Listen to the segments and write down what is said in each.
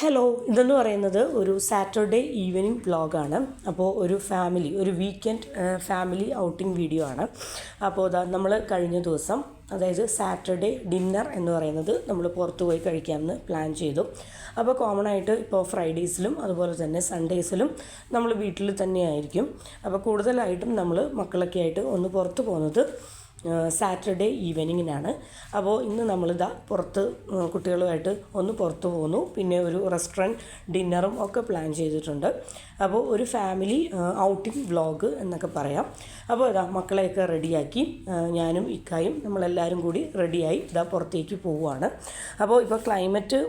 Hello ഇതെന്ന് പറയുന്നത് ഒരു സാറ്റർഡേ ഈവനിങ് വ്ളോഗാണ് അപ്പോൾ ഒരു ഫാമിലി ഒരു വീക്കെൻഡ് ഫാമിലി ഔട്ടിംഗ് വീഡിയോ ആണ്. അപ്പോൾ ഇതാ നമ്മൾ കഴിഞ്ഞ ദിവസം അതായത് സാറ്റർഡേ ഡിന്നർ എന്ന് പറയുന്നത് നമ്മൾ പുറത്ത് പോയി കഴിക്കാമെന്ന് പ്ലാൻ ചെയ്തു. അപ്പോൾ കോമൺ ആയിട്ട് ഇപ്പോൾ ഫ്രൈഡേസിലും അതുപോലെ തന്നെ സൺഡേസിലും നമ്മൾ വീട്ടിൽ തന്നെയായിരിക്കും. അപ്പോൾ കൂടുതലായിട്ടും നമ്മൾ മക്കളൊക്കെ ആയിട്ട് ഒന്ന് പുറത്ത് പോകുന്നത് സാറ്റർഡേ ഈവനിങ്ങിനാണ് അപ്പോൾ ഇന്ന് നമ്മളിതാ പുറത്ത് കുട്ടികളുമായിട്ട് ഒന്ന് പുറത്ത് പോകുന്നു പിന്നെ ഒരു റെസ്റ്റോറന്റ് ഡിന്നറും ഒക്കെ പ്ലാൻ ചെയ്തിട്ടുണ്ട്. അപ്പോൾ ഒരു ഫാമിലി ഔട്ടിംഗ് വ്ളോഗ് എന്നൊക്കെ പറയാം. അപ്പോൾ ഇതാ മക്കളെയൊക്കെ റെഡിയാക്കി ഞാനും ഇക്കായും നമ്മളെല്ലാവരും കൂടി റെഡിയായി ഇതാ പുറത്തേക്ക് പോവുകയാണ് അപ്പോൾ ഇപ്പോൾ ക്ലൈമറ്റ്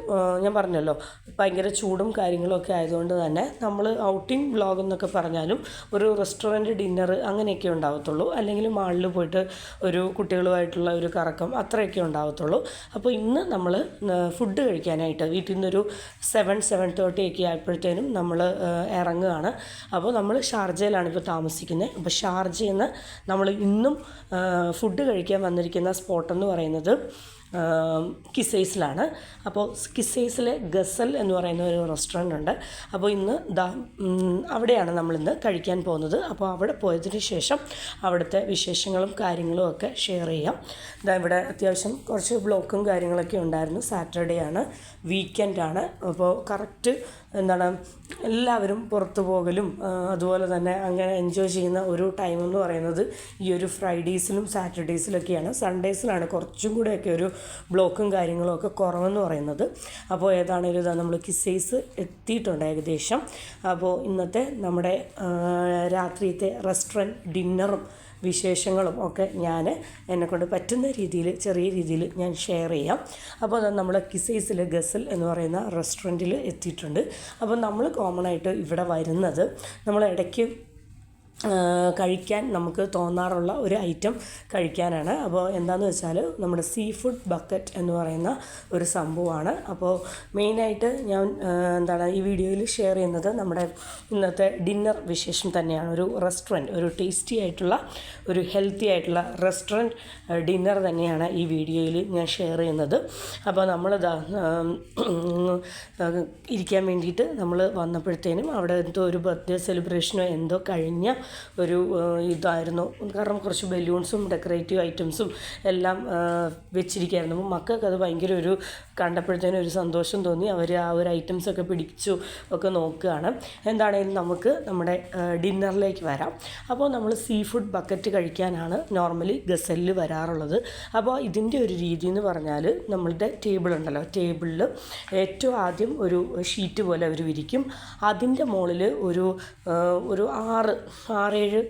ഞാൻ പറഞ്ഞല്ലോ ഭയങ്കര ചൂടും കാര്യങ്ങളൊക്കെ ആയതുകൊണ്ട് തന്നെ നമ്മൾ ഔട്ടിംഗ് വ്ളോഗ് എന്നൊക്കെ പറഞ്ഞാലും ഒരു റെസ്റ്റോറന്റ് ഡിന്നർ അങ്ങനെയൊക്കെ ഉണ്ടാവത്തുള്ളൂ. അല്ലെങ്കിൽ മാളിൽ പോയിട്ട് ഒരു കുട്ടികളുമായിട്ടുള്ള ഒരു കറക്കം അത്രയൊക്കെ ഉണ്ടാവത്തുള്ളൂ. അപ്പോൾ ഇന്ന് നമ്മൾ ഫുഡ് കഴിക്കാനായിട്ട് വീട്ടിൽ നിന്നൊരു സെവൻ സെവൻ തേർട്ടി ഒക്കെ ആയപ്പോഴത്തേനും നമ്മൾ ഇറങ്ങുകയാണ് അപ്പോൾ നമ്മൾ ഷാർജയിലാണ് ഇപ്പോൾ താമസിക്കുന്നത് അപ്പോൾ ഷാർജയിൽ നിന്ന് നമ്മൾ ഇന്നും ഫുഡ് കഴിക്കാൻ വന്നിരിക്കുന്ന സ്പോട്ടെന്ന് പറയുന്നത് കിസൈസിലാണ് അപ്പോൾ കിസൈസിലെ ഗസൽ എന്ന് പറയുന്ന ഒരു റെസ്റ്റോറന്റ് ഉണ്ട്. അപ്പോൾ ഇന്ന് ദാ അവിടെയാണ് നമ്മളിന്ന് കഴിക്കാൻ പോകുന്നത്. അപ്പോൾ അവിടെ പോയതിന് ശേഷം അവിടുത്തെ വിശേഷങ്ങളും കാര്യങ്ങളും ഒക്കെ ഷെയർ ചെയ്യാം. ഇതാ ഇവിടെ അത്യാവശ്യം കുറച്ച് ബ്ലോക്കും കാര്യങ്ങളൊക്കെ ഉണ്ടായിരുന്നു. സാറ്റർഡേ ആണ്. വീക്കെൻഡാണ് അപ്പോൾ കറക്റ്റ് എന്താണ് എല്ലാവരും പുറത്തു പോകലും അതുപോലെ തന്നെ അങ്ങനെ എൻജോയ് ചെയ്യുന്ന ഒരു ടൈം എന്ന് പറയുന്നത് ഈ ഒരു ഫ്രൈഡേയ്സിലും സാറ്റർഡേയ്സിലൊക്കെയാണ് സൺഡേയ്സിലാണ് കുറച്ചും കൂടെയൊക്കെ ഒരു ബ്ലോക്കും കാര്യങ്ങളും ഒക്കെ കുറവെന്ന് പറയുന്നത്. അപ്പോൾ ഏതാണേലും ഇതാ നമ്മൾ കിസൈസ് എത്തിയിട്ടുണ്ട് ഏകദേശം. അപ്പോൾ ഇന്നത്തെ നമ്മുടെ രാത്രിയത്തെ റെസ്റ്റോറന്റ് ഡിന്നറും വിശേഷങ്ങളും ഒക്കെ ഞാൻ എന്നെക്കൊണ്ട് പറ്റുന്ന രീതിയിൽ ചെറിയ രീതിയിൽ ഞാൻ ഷെയർ ചെയ്യാം. അപ്പോൾ നമ്മൾ കിസൈസിൽ ഗസൽ എന്ന് പറയുന്ന റെസ്റ്റോറന്റിൽ എത്തിയിട്ടുണ്ട്. അപ്പോൾ നമ്മൾ കോമൺ ആയിട്ട് ഇവിടെ വരുന്നത് നമ്മൾ ഇടയ്ക്ക് കഴിക്കാൻ നമുക്ക് തോന്നാറുള്ള ഒരു ഐറ്റം കഴിക്കാനാണ്. അപ്പോൾ എന്താണെന്ന് വെച്ചാൽ നമ്മുടെ സീ ഫുഡ് ബക്കറ്റ് എന്ന് പറയുന്ന ഒരു സംഭവമാണ്. അപ്പോൾ മെയിനായിട്ട് ഞാൻ എന്താണ് ഈ വീഡിയോയിൽ ഷെയർ ചെയ്യുന്നത് നമ്മുടെ ഇന്നത്തെ ഡിന്നർ വിശേഷം തന്നെയാണ്. ഒരു റെസ്റ്റോറന്റ് ഒരു ടേസ്റ്റി ആയിട്ടുള്ള ഒരു ഹെൽത്തി ആയിട്ടുള്ള റെസ്റ്റോറന്റ് ഡിന്നർ തന്നെയാണ് ഈ വീഡിയോയിൽ ഞാൻ ഷെയർ ചെയ്യുന്നത്. അപ്പോൾ നമ്മളിതാ ഇരിക്കാൻ വേണ്ടിയിട്ട് നമ്മൾ വന്നപ്പോഴത്തേനും അവിടെ എന്തോ ഒരു ബർത്ത്ഡേ സെലിബ്രേഷനോ എന്തോ കഴിഞ്ഞ ഒരു ഇതായിരുന്നു. കാരണം കുറച്ച് ബലൂൺസും ഡെക്കറേറ്റീവ് ഐറ്റംസും എല്ലാം വെച്ചിരിക്കുകയായിരുന്നു മക്കൾക്ക് അത് ഭയങ്കര ഒരു കണ്ടപ്പോഴത്തേനും ഒരു സന്തോഷം തോന്നി. അവർ ആ ഒരു ഐറ്റംസ് ഒക്കെ പിടിച്ചു ഒക്കെ നോക്കുകയാണ്. എന്താണെങ്കിലും നമുക്ക് നമ്മുടെ ഡിന്നറിലേക്ക് വരാം. അപ്പോൾ നമ്മൾ സീ ഫുഡ് ബക്കറ്റ് കഴിക്കാനാണ് നോർമലി ഗസലിൽ വരാറുള്ളത്. അപ്പോൾ ഇതിന്റെ ഒരു രീതി എന്ന് പറഞ്ഞാൽ നമ്മളുടെ ടേബിൾ ഉണ്ടല്ലോ. ടേബിളിൽ ഏറ്റവും ആദ്യം ഒരു ഷീറ്റ് പോലെ അവർ വിരിക്കും. അതിന്റെ മുകളിൽ ഒരു ഒരു ആറ് ആറേഴ്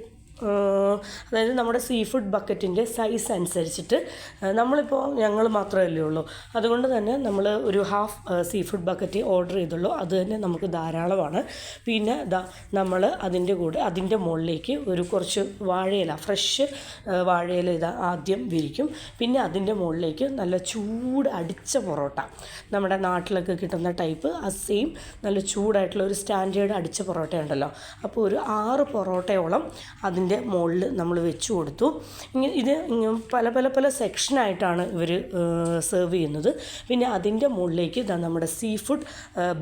അതായത് നമ്മുടെ സീ ഫുഡ് ബക്കറ്റിന്റെ സൈസ് അനുസരിച്ചിട്ട് നമ്മളിപ്പോൾ ഞങ്ങൾ മാത്രമല്ലേ ഉള്ളൂ. അതുകൊണ്ട് തന്നെ നമ്മൾ ഒരു half sea food bucket order ചെയ്തുള്ളൂ. അത് തന്നെ നമുക്ക് ധാരാളമാണ്. പിന്നെ ദാ നമ്മൾ അതിന്റെ കൂടെ അതിന്റെ മുകളിലേക്ക് ഒരു കുറച്ച് വാഴയില ഫ്രഷ് വാഴയില ഇതാ ആദ്യം വിരിക്കും. പിന്നെ അതിന്റെ മുകളിലേക്ക് നല്ല ചൂട് അടിച്ച പൊറോട്ട. നമ്മുടെ നാട്ടിലൊക്കെ കിട്ടുന്ന ടൈപ്പ് ആ സെയിം നല്ല ചൂടായിട്ടുള്ള ഒരു സ്റ്റാൻഡേർഡ് അടിച്ച പൊറോട്ട ഉണ്ടല്ലോ അപ്പോൾ ഒരു ആറ് പൊറോട്ടയോളം അതിന്റെ മുകളിൽ നമ്മൾ വെച്ച് കൊടുത്തു. ഇത് പല പല പല സെക്ഷനായിട്ടാണ് ഇവർ സെർവ് ചെയ്യുന്നത്. പിന്നെ അതിന്റെ മുകളിലേക്ക് ഇതാ നമ്മുടെ സീ ഫുഡ്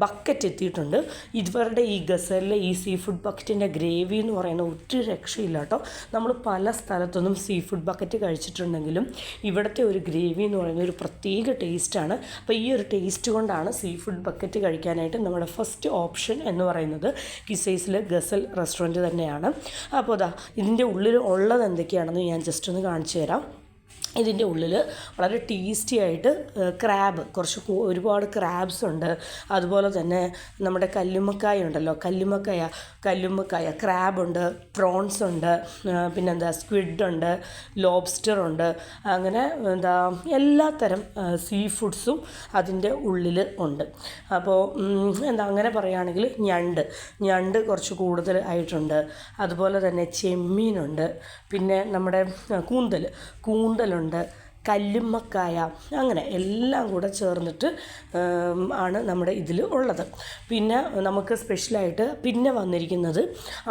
ബക്കറ്റ് എത്തിയിട്ടുണ്ട്. ഇവരുടെ ഈ ഗസലിലെ ഈ സീ ഫുഡ് ബക്കറ്റിന്റെ ഗ്രേവി എന്ന് പറയുന്ന ഒത്തിരി രക്ഷയില്ല കേട്ടോ നമ്മൾ പല സ്ഥലത്തൊന്നും സീ ഫുഡ് ബക്കറ്റ് കഴിച്ചിട്ടുണ്ടെങ്കിലും ഇവിടുത്തെ ഒരു ഗ്രേവി എന്ന് പറയുന്ന ഒരു പ്രത്യേക ടേസ്റ്റാണ് അപ്പോൾ ഈ ഒരു ടേസ്റ്റ് കൊണ്ടാണ് സീ ഫുഡ് ബക്കറ്റ് കഴിക്കാനായിട്ട് നമ്മുടെ ഫസ്റ്റ് ഓപ്ഷൻ എന്ന് പറയുന്നത് കിസൈസിലെ ഗസൽ റെസ്റ്റോറന്റ് തന്നെയാണ്. അപ്പോൾ അതാ ഇതിന്റെ ഉള്ളിൽ ഉള്ളത് എന്തൊക്കെയാണെന്ന് ഞാൻ ജസ്റ്റ് ഒന്ന് കാണിച്ചു തരാം ഇതിന്റെ ഉള്ളിൽ വളരെ ടേസ്റ്റി ആയിട്ട് ക്രാബ് കുറച്ച് ഒരുപാട് ക്രാബ്സ് ഉണ്ട്. അതുപോലെ തന്നെ നമ്മുടെ കല്ലുമ്മക്കായ ഉണ്ടല്ലോ കല്ലുമ്മക്കായ കല്ലുമ്മക്കായ ക്രാബുണ്ട് പ്രോൺസ് ഉണ്ട് പിന്നെ പിന്നെന്താ സ്ക്വിഡ് ഉണ്ട് ലോബ്സ്റ്റർ ഉണ്ട്. അങ്ങനെ എന്താ എല്ലാ തരം സീ ഫുഡ്സും അതിന്റെ ഉള്ളിൽ ഉണ്ട്. അപ്പോൾ എന്താ അങ്ങനെ പറയുകയാണെങ്കിൽ ഞണ്ട് ഞണ്ട് കുറച്ച് കൂടുതൽ ആയിട്ടുണ്ട്. അതുപോലെ തന്നെ ചെമ്മീനുണ്ട് പിന്നെ നമ്മുടെ കൂന്തൽ കൂന്തൽ കൂന്തലുണ്ട് കല്ലുമ്മക്കായ അങ്ങനെ എല്ലാം കൂടെ ചേർന്നിട്ട് ആണ് നമ്മുടെ ഇതിൽ ഉള്ളത്. പിന്നെ നമുക്ക് സ്പെഷ്യലായിട്ട് പിന്നെ വന്നിരിക്കുന്നത്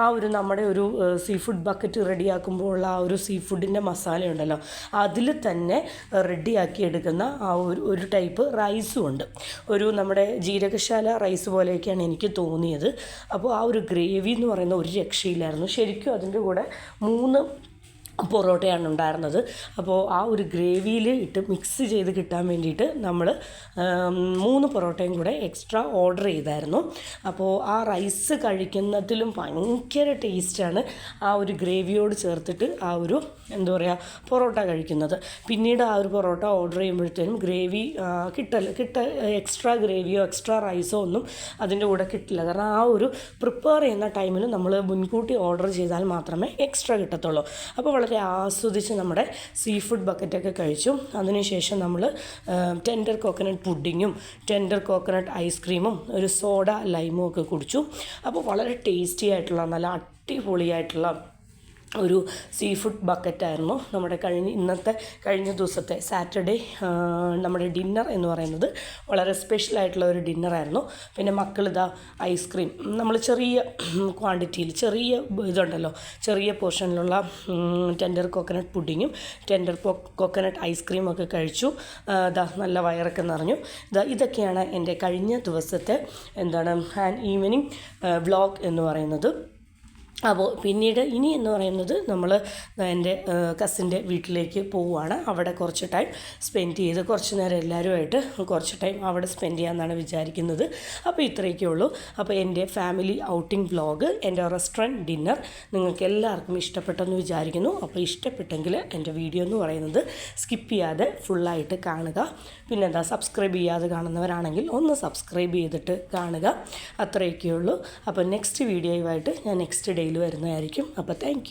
ആ ഒരു നമ്മുടെ ഒരു സീ ഫുഡ് ബക്കറ്റ് റെഡിയാക്കുമ്പോൾ ആ ഒരു സീ ഫുഡിന്റെ മസാല ഉണ്ടല്ലോ അതിൽ തന്നെ റെഡിയാക്കി എടുക്കുന്ന ആ ഒരു ഒരു ടൈപ്പ് റൈസും ഉണ്ട്. ഒരു നമ്മുടെ ജീരകശാല റൈസ് പോലെയൊക്കെയാണ് എനിക്ക് തോന്നിയത്. അപ്പോൾ ആ ഒരു ഗ്രേവി എന്ന് പറയുന്ന ഒരു രക്ഷയില്ലായിരുന്നു. ശരിക്കും അതിന്റെ കൂടെ മൂന്ന് പൊറോട്ടയാണ് ഉണ്ടായിരുന്നത്. അപ്പോൾ ആ ഒരു ഗ്രേവിയിൽ ഇട്ട് മിക്സ് ചെയ്ത് കിട്ടാൻ വേണ്ടിയിട്ട് നമ്മൾ മൂന്ന് പൊറോട്ടയും കൂടെ എക്സ്ട്രാ ഓർഡർ ചെയ്തായിരുന്നു. അപ്പോൾ ആ റൈസ് കഴിക്കുന്നതിലും ഭയങ്കര ടേസ്റ്റാണ് ആ ഒരു ഗ്രേവിയോട് ചേർത്തിട്ട് ആ ഒരു എന്താ പറയുക പൊറോട്ട കഴിക്കുന്നത്. പിന്നീട് ആ ഒരു പൊറോട്ട ഓർഡർ ചെയ്യുമ്പോഴത്തേനും ഗ്രേവി കിട്ടല്ല കിട്ട എക്സ്ട്രാ ഗ്രേവിയോ എക്സ്ട്രാ റൈസോ ഒന്നും അതിന്റെ കൂടെ കിട്ടില്ല. കാരണം ആ ഒരു പ്രിപ്പയർ ചെയ്യുന്ന ടൈമിൽ നമ്മൾ മുൻകൂട്ടി ഓർഡർ ചെയ്താൽ മാത്രമേ എക്സ്ട്രാ കിട്ടത്തുള്ളൂ. അപ്പോൾ വളരെ ആസ്വദിച്ച് നമ്മുടെ സീ ഫുഡ് ബക്കറ്റൊക്കെ കഴിച്ചു. അതിനുശേഷം നമ്മൾ ടെൻഡർ കോക്കനട്ട് പുഡിങ്ങും ടെൻഡർ കോക്കനട്ട് ഐസ്ക്രീമും ഒരു സോഡ ലൈമും ഒക്കെ കുടിച്ചു. അപ്പോൾ വളരെ ടേസ്റ്റി ആയിട്ടുള്ള നല്ല അടിപൊളിയായിട്ടുള്ള ഒരു സീ ഫുഡ് ബക്കറ്റായിരുന്നു നമ്മുടെ കഴിഞ്ഞ ഇന്നത്തെ കഴിഞ്ഞ ദിവസത്തെ സാറ്റർഡേ നമ്മുടെ ഡിന്നർ എന്ന് പറയുന്നത് വളരെ സ്പെഷ്യൽ ആയിട്ടുള്ള ഒരു ഡിന്നറായിരുന്നു പിന്നെ മക്കളിതാ ഐസ്ക്രീം നമ്മൾ ചെറിയ ക്വാണ്ടിറ്റിയിൽ ചെറിയ ഇതുണ്ടല്ലോ. ചെറിയ പോർഷനിലുള്ള ടെൻഡർ കോക്കനട്ട് പുഡിങ്ങും ടെൻഡർ കോക്കനട്ട് ഐസ്ക്രീമും ഒക്കെ കഴിച്ചു. ഇതാ നല്ല വയറൊക്കെ നിറഞ്ഞു. ഇതാ ഇതൊക്കെയാണ് എന്റെ കഴിഞ്ഞ ദിവസത്തെ എന്താണ് ആൻഡ് ഈവനിങ് വ്ളോഗ് എന്ന് പറയുന്നത്. അപ്പോൾ പിന്നീട് ഇനി എന്ന് പറയുന്നത് നമ്മൾ എന്റെ കസിന്റെ വീട്ടിലേക്ക് പോവുകയാണ് അവിടെ കുറച്ച് ടൈം സ്പെൻഡ് ചെയ്ത് കുറച്ച് നേരം എല്ലാവരുമായിട്ട് കുറച്ച് ടൈം അവിടെ സ്പെൻഡ് ചെയ്യാമെന്നാണ് വിചാരിക്കുന്നത്. അപ്പോൾ ഇത്രയൊക്കെ ഉള്ളൂ. അപ്പോൾ എന്റെ ഫാമിലി ഔട്ടിംഗ് വ്ലോഗ് എന്റെ റെസ്റ്റോറന്റ് ഡിന്നർ നിങ്ങൾക്ക് എല്ലാവർക്കും ഇഷ്ടപ്പെട്ടെന്ന് വിചാരിക്കുന്നു. അപ്പോൾ ഇഷ്ടപ്പെട്ടെങ്കിൽ എന്റെ വീഡിയോ എന്ന് പറയുന്നത് സ്കിപ്പ് ചെയ്യാതെ ഫുള്ളായിട്ട് കാണുക. പിന്നെന്താ സബ്സ്ക്രൈബ് ചെയ്യാതെ കാണുന്നവരാണെങ്കിൽ ഒന്ന് സബ്സ്ക്രൈബ് ചെയ്തിട്ട് കാണുക. അത്രയൊക്കെ ഉള്ളൂ. അപ്പോൾ നെക്സ്റ്റ് വീഡിയോയുമായിട്ട് ഞാൻ നെക്സ്റ്റ് ഡേയിൽ വരുന്നതായിരിക്കും. അപ്പോൾ താങ്ക്